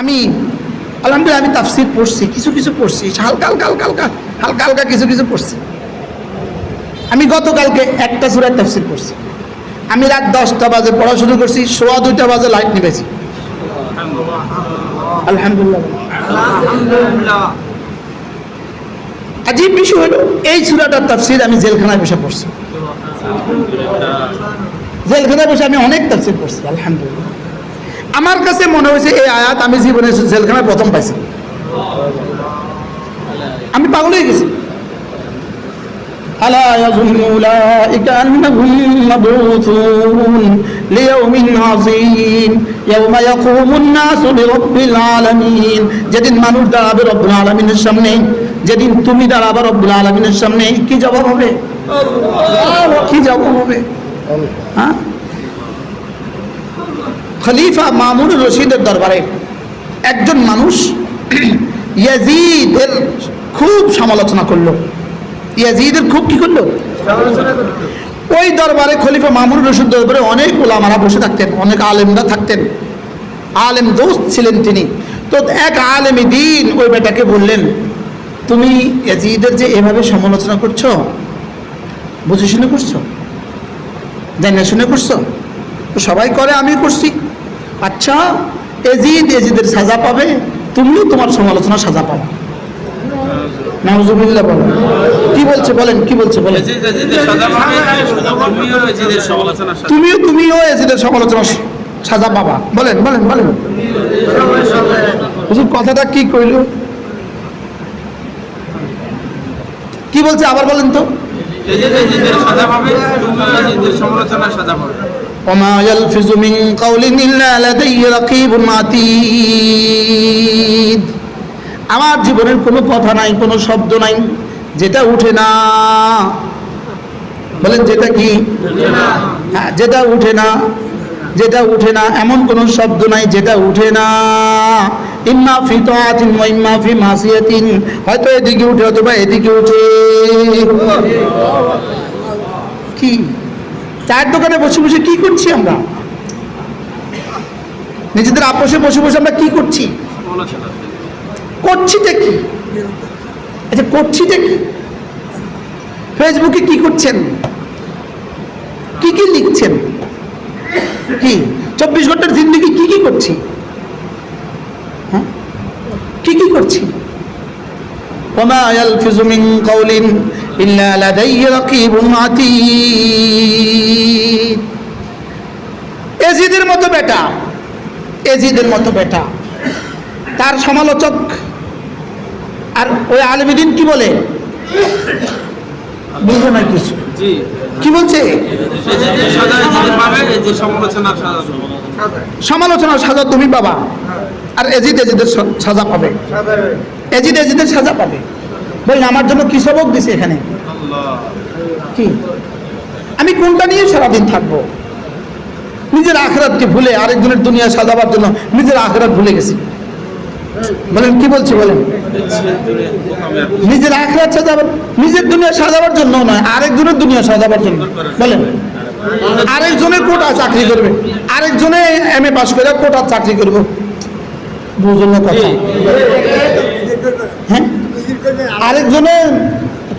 আমি, আলহামদুলিল্লাহ আমি তাফসির পড়ছি, কিছু কিছু পড়ছি, হালকা হালকা হালকা হালকা হালকা হালকা কিছু কিছু পড়ছি। আমি গতকালকে একটা সুরার তাফসির পড়ছি। আমি রাত দশটা বাজে পড়া শুরু করছি, সোয়া দুইটা বাজে লাইট নিবেছি আলহামদুলিল্লাহ। আজীব বিষয় হলো, এই সুরাটার তাফসির আমি জেলখানায় বসে পড়ছি। জেলখানায় বসে আমি অনেক তাফসির পড়ছি, আলহামদুলিল্লাহ। আমার কাছে মনে হয়েছে এই আয়াত আমি জীবনে জেলখানায় প্রথম পাইছি আমি পাগল হয়ে গেছি ألا يظن أولئك أنهم مبعوثون ليوم عظيم يوم يقوم الناس لرب العالمين যেদিন মানুষ দাঁড়াবে রব্বুল আলমিনের সামনে যেদিন তুমি দাঁড়াবে রব্বুল আলমিনের সামনে কি জবাব হবে কি জবাব হবে হ্যাঁ খলিফা মামুন রশিদের দরবারে একজন মানুষ ইয়াজিদের খুব সমালোচনা করল। ইয়াজিদের খুব কি করল? ওই দরবারে খলিফা মামুন রশিদ দরবারে অনেক ওলামারা বসে থাকতেন অনেক আলেমরা থাকতেন। আলেম দোস্ত ছিলেন তিনি। তো এক আলেমী দিন ওই বেটাকে বললেন তুমি ইয়াজিদের যে এভাবে সমালোচনা করছ বুঝে শুনে করছ? জানা শুনে করছ? সবাই করে আমি করছি। আচ্ছা এজিদ এজিদের সাজা পাবে? তুমিও তোমার সমালোচনা সাজা পাবে। নাউজুবিল্লাহ কি বলছে বলেন কি বলছে বলেন। তুমিও তুমিও এজিদের সমালোচনা সাজা পাবা। বলেন বলেন বলেন। কথাটা কি কইল? কি বলছে আবার বলেন তো। وما يلفظ من قول إلا لدي رقيب عتيد আমার জীবনের কোনো কথা নাই কোনো শব্দ নাই যেটা উঠে না বলেন যেটা কি হ্যাঁ যেটা উঠে না যেটা উঠে না এমন কোনো শব্দ নাই যেটা উঠে না ইম্মা ফি তাআতিন ওয়া ইম্মা ফি মাসিয়াতিন হয়তো এদিকে উঠে অথবা এদিকে উঠে কি চায়ের দোকানে বসে বসে কি করছি আমরা? নিজেদের আপোষে বসে বসে আমরা কি করছি? করছিটা কি? আচ্ছা করছিটা কি? ফেসবুকে কি করছেন? কি কি লিখছেন? কি? চব্বিশ ঘণ্টার জিন্দগি কি কি করছি? হ্যাঁ? কি কি করছি? ওমা আয়াল ফিজুমিন কাউলিন إلا لدي رقيب عتيد এজিদের মতো বেটা এজিদের মতো বেটা তার সমালোচক আর ওই আলমিদিন কি বলে বুঝবে না কিছু কি বলছে সমালোচনার সাজা তুমি বাবা আর এজিদ এজিদের স- সাজা পাবে এজিদ এজিদের সাজা পাবে বললেন আমার জন্য কি সবক দিছে এখানে? কি? আমি কোনটা নিয়ে সারাদিন থাকব? নিজের আখরাতকে ভুলে আরেকজনের দুনিয়া সাজাবার জন্য নিজের আখরাত ভুলে গেছি। বলেন, কি বলছি বলেন? নিজের আখরাত সাজাবার, নিজের দুনিয়া সাজাবার জন্য নয়, আরেকজনের দুনিয়া সাজাবার জন্য। বলেন, আরেকজনের কোটা চাকরি করবে, আরেকজনে এম এ পাস করে কোটা চাকরি করব। বুঝল কথা। হ্যাঁ? আরেকজনে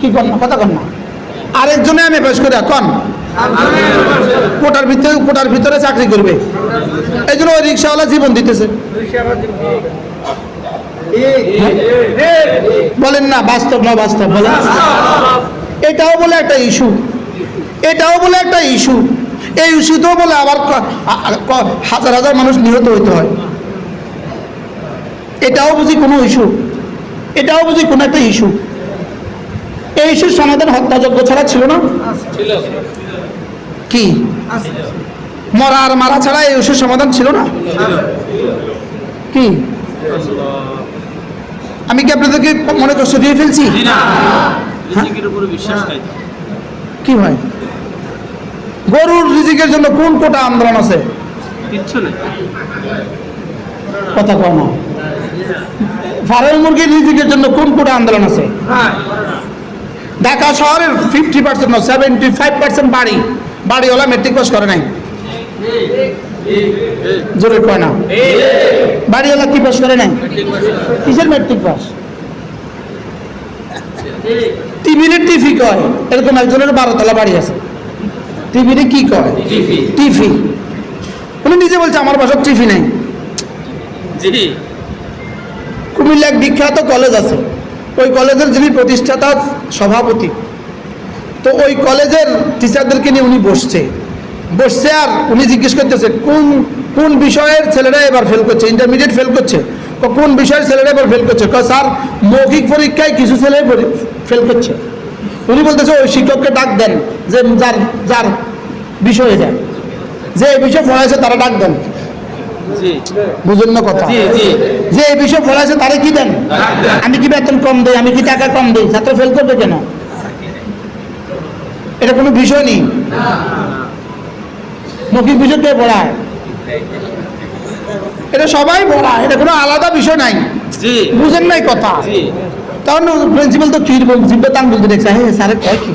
কি কর না, কথা কর না। আরেকজনে এ পাস করে কন কোটার ভিতরে কোটার ভিতরে চাকরি করবে। এই জন্য ওই রিক্সাওয়ালা জীবন দিতেছে। বলেন না, বাস্তব না বাস্তব, বলেন। এটাও বলে একটা ইস্যু। এটাও বলে একটা ইস্যু। এই ইস্যুতেও বলে আবার হাজার হাজার মানুষ নিহত হইতে হয়। এটাও বুঝি কোনো ইস্যু? এটাও বুঝি কোনো একটা ইস্যু এই ইস্যুর সমাধান হত্যাযজ্ঞ ছাড়া ছিল না? কি? মরা আর মারা ছাড়া এই ইস্যুর সমাধান ছিল না? কি? আমি কি আপনাদেরকে মনে কষ্ট দিয়ে ফেলছি? কি ভাই? গরুর রিজিকের জন্য কোন কোটা আন্দোলন আছে? কিচ্ছু নেই। কথা কম ফার্মের মুরগির রিজিকের জন্য কোন কোটা আন্দোলন আছে? ঢাকা শহরের fifty percent seventy five percent বাড়ি। বাড়িওয়ালা মেট্রিক পাস করে নাই। জোরে কয় না? বাড়িওয়ালা কি পাস করে নাই? কিসের ম্যাট্রিক পাস টিভির টিফি কয় এরকম একজনের বারোতলা বাড়ি আছে। টিভির কি কয়? টিফি উনি নিজে বলছে আমার বাসার টিফি নাই। জি। কুমিল্লা এক বিখ্যাত কলেজ আছে। ওই কলেজের যিনি প্রতিষ্ঠাতা সভাপতি। তো ওই কলেজের টিচারদেরকে নিয়ে উনি বসছে। বসছে আর উনি জিজ্ঞেস করতেছে, কোন কোন বিষয়ের ছেলেরা এবার ফেল করছে? ইন্টারমিডিয়েট ফেল করছে? কোন বিষয়ের ছেলেরা এবার ফেল করছে? স্যার, মৌখিক পরীক্ষায় কিছু ছেলে ফেল করছে। উনি বলতেছে, ওই শিক্ষককে ডাক দেন, যে যার যার বিষয়ে যায়। যে এই বিষয়ে পড়াইছে, তারা ডাক দেন। বুঝুন না কথা? যে এই বিষয়ে পড়াইছে তারা কি দেন? আমি কি বেতন কম দেই? আমি কি টাকা কম দেই? ছাত্র ফেল করবে কেন? এটা কোনো বিষয় নেই। মৌখিক বিষয় কে পড়ায়? এটা সবাই পড়ায়। এটা কোনো আলাদা বিষয় নাই। বুঝেন নাই কথা? তখন প্রিন্সিপাল তো কি বলছে জিব্বে তান বলতে দেখছে। হ্যাঁ স্যারে কয় কি?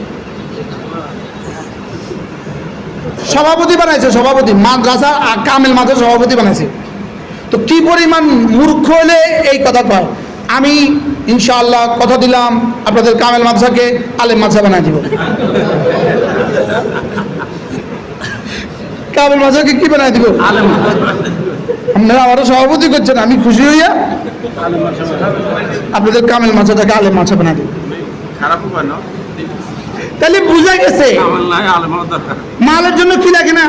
সভাপতি বানাইছে সভাপতি। মাদ্রাসা আর কামেল মাদ্রাসা সভাপতি বানাইছে। তো কি পরিমাণ মূর্খ হলে এই কথা কয়? আমি ইনশাআল্লাহ কথা দিলাম আপনাদের কামেল মাদ্রাসাকে আলেম মাদ্রাসা বানাই দিব। কামেল মাদ্রাসাকে কি বানাই দিব? আলেম আপনারা আমারও সভাপতি করছেন আমি খুশি হইয়া আপনাদের কামেল মাদ্রাসাটাকে আলেম মাদ্রাসা বানাই দিব। খারাপ তাহলে বুঝা গেছে। মালের জন্য কি লাগে না?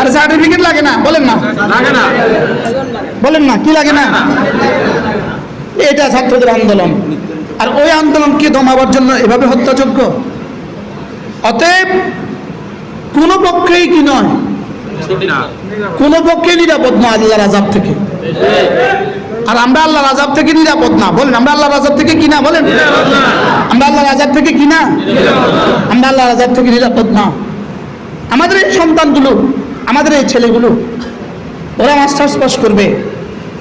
আর সার্টিফিকেট লাগে না বলেন না। বলেন না কি লাগে না? এটা ছাত্রদের আন্দোলন। আর ওই আন্দোলনকে দমাবার জন্য এভাবে হত্যাযোগ্য? অতএব কোনো পক্ষেই কি নয় কোনো পক্ষে নিরাপদ নয় আল্লাহর আজাব থেকে। আর আমরা আল্লাহর আজাব থেকে নিরাপদ না, বলেন, আমরা আল্লাহর আজাব থেকে কি না, বলেন? আমরা আল্লাহর আজাব থেকে কি না? আমরা আল্লাহর আজাব থেকে নিরাপদ না। আমাদের এই সন্তানগুলো, আমাদের এই ছেলেগুলো, ওরা মাস্টার্স পাস করবে,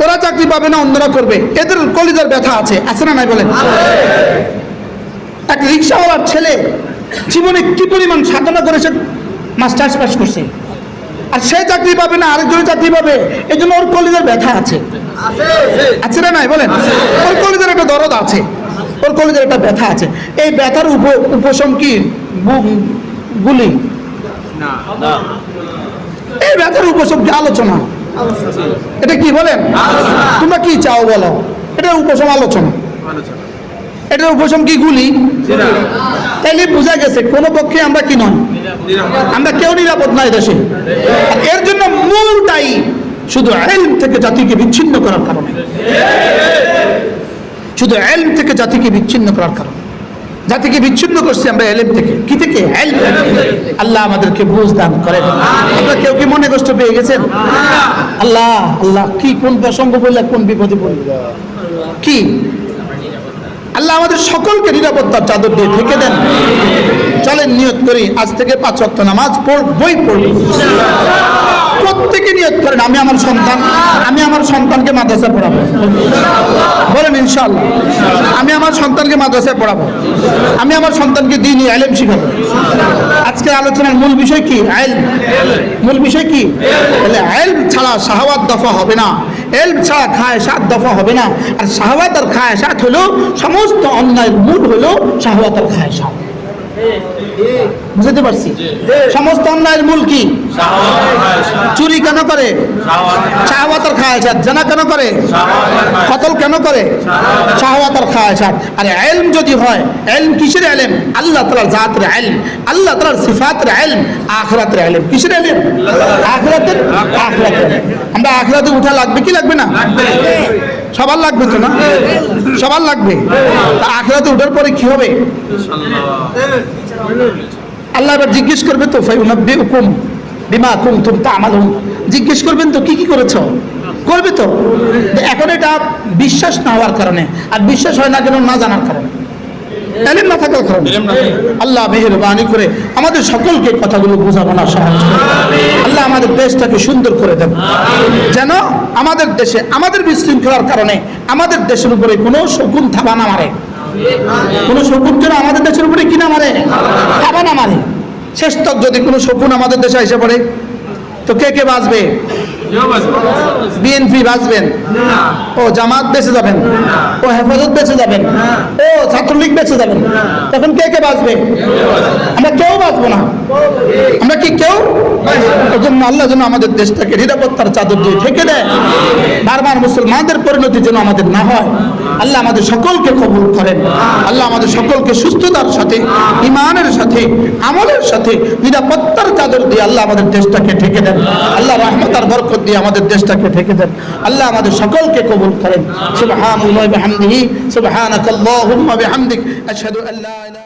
ওরা চাকরি পাবে না, অন্যরা করবে, এদের কলিজার ব্যথা আছে আছে না নাই বলেন? এক রিক্সাওয়ালার ছেলে জীবনে কি পরিমাণ সাধনা করেছে, মাস্টার্স পাস করছে? আর সে চাকরি পাবে না আরেকজনের চাকরি পাবে এই জন্য ওর কলিজার ব্যথা আছে। আছে না নাই? বলেন ওর কলিজার একটা দরদ আছে ওর কলিজার একটা ব্যথা আছে। এই ব্যথার উপ উপশম কি? গুলি? এই ব্যথার উপশম কি? আলোচনা। এটা কি বলেন? তোমরা কি চাও বলো? এটা উপশম আলোচনা। আলোচনা। এটার উপশম কি গুলি? তাইলে বোঝা গেছে কোনো পক্ষে আমরা কি নয় আমরা কেউ নিরাপদ নয় দেশে। এর জন্য মূল দায়ী শুধু এলম থেকে জাতিকে বিচ্ছিন্ন করার কারণে। শুধু এলম থেকে জাতিকে বিচ্ছিন্ন করার কারণে। জাতিকে বিচ্ছিন্ন করছি আমরা এলেম থেকে। কি থেকে? আল্লাহ আমাদেরকে বুঝ দান করেন। আমরা কেউ কি মনে কষ্ট পেয়ে গেছেন? আল্লাহ। আল্লাহ কি কোন প্রসঙ্গ বললে কোন বিপদে পড়ল কি? আল্লাহ আমাদের সকলকে নিরাপত্তার চাদর দিয়ে ঢেকে দেন। চলেন নিয়ত করি, আজ থেকে পাঁচ রক্ত নামাজ পড় বই পড়ব। প্রত্যেকে নিয়ত করেন, আমি আমার সন্তান, আমি আমার সন্তানকে মাদ্রাসায় পড়াবো। বলেন ইনশাআল্লাহ, আমি আমার সন্তানকে মাদ্রাসায় পড়াবো। আমি আমার সন্তানকে দিনই আলেম শিখাবো। আজকে আলোচনার মূল বিষয় কি? আইল। মূল বিষয় কি? বলে আইল ছাড়া শাহওয়াত দফা হবে না। এলম ছাড়া খায় সাত দফা হবে না। আর শাহওয়াত আর খায় সাত হলো সমস্ত অন্যায়ের মূল হলো শাহওয়াত আর খায় সাত। বুঝতে পারছি। সমস্ত অন্যায়ের মূল কি? চুরি কেন করে? শাহওয়াত খায় সাত জানা কেন করে? কতল কেন করে? শাহওয়াত খায় সাত আর এলম যদি হয়, এলম কিসের এলম? আল্লাহ তালার জাতের এলম। আল্লাহ তালার সিফাতের এলম। আখরাতের এলম। কিসের এলম? আখরাতের? আখরাতের। আমরা আখরাতে উঠা লাগবে কি লাগবে না? সবার লাগবে তো না? সবার লাগবে? তা আখেরাতে উঠার পরে কি হবে? আল্লাহ এবার জিজ্ঞেস করবে তো হুকুম বিমা কুম তুম তা তামালুন? জিজ্ঞেস করবেন, তো কি কি করেছ? করবে তো। এখন এটা বিশ্বাস না হওয়ার কারণে। আর বিশ্বাস হয় না কেন? না জানার কারণে। এলেম না থাকার কারণে আল্লাহ মেহরবানি করে আমাদের সকলকে কথাগুলো বোঝাবোনা সহজ করে আল্লাহ আমাদের দেশটাকে সুন্দর করে দেন। যেন আমাদের দেশে আমাদের বিশৃঙ্খলার কারণে আমাদের দেশের উপরে কোনো শকুন থাবা না মারে। কোনো শকুন যেন আমাদের দেশের উপরে কি না মারে। থাবা না মারে। শেষ তক যদি কোনো শকুন আমাদের দেশে এসে পড়ে তো কে কে বাঁচবে? বিএনপি বাঁচবেন? ও জামাত বেঁচে যাবেন? ও হেফাজত বেঁচে যাবেন? ও ছাত্রলীগ বেঁচে যাবেন? তখন কে কে বাঁচবে? আমরা কেউ বাঁচবো না। আমরা কি কেউ? এজন্য আল্লাহ যেন আমাদের দেশটাকে নিরাপত্তার চাদর দিয়ে ঠেকে দেয়। বারবার মুসলমানদের পরিণতি যেন আমাদের না হয়। আল্লাহ আমাদের সকলকে কবুল করেন। আল্লাহ আমাদের সকলকে সুস্থতার সাথে ইমানের সাথে, আমলের সাথে, নিরাপত্তার চাদর দিয়ে আল্লাহ আমাদের দেশটাকে ঠেকে দেন। আল্লাহ রহমতার বরকত দিয়ে আমাদের দেশটাকে ঠেকে দেন। আল্লাহ আমাদের সকলকে কবুল করেন। সুবহানাল্লাহি বিহামদিহি। সুবহানাকাল্লাহুম্মা বিহামদিক। আশহাদু আল্লা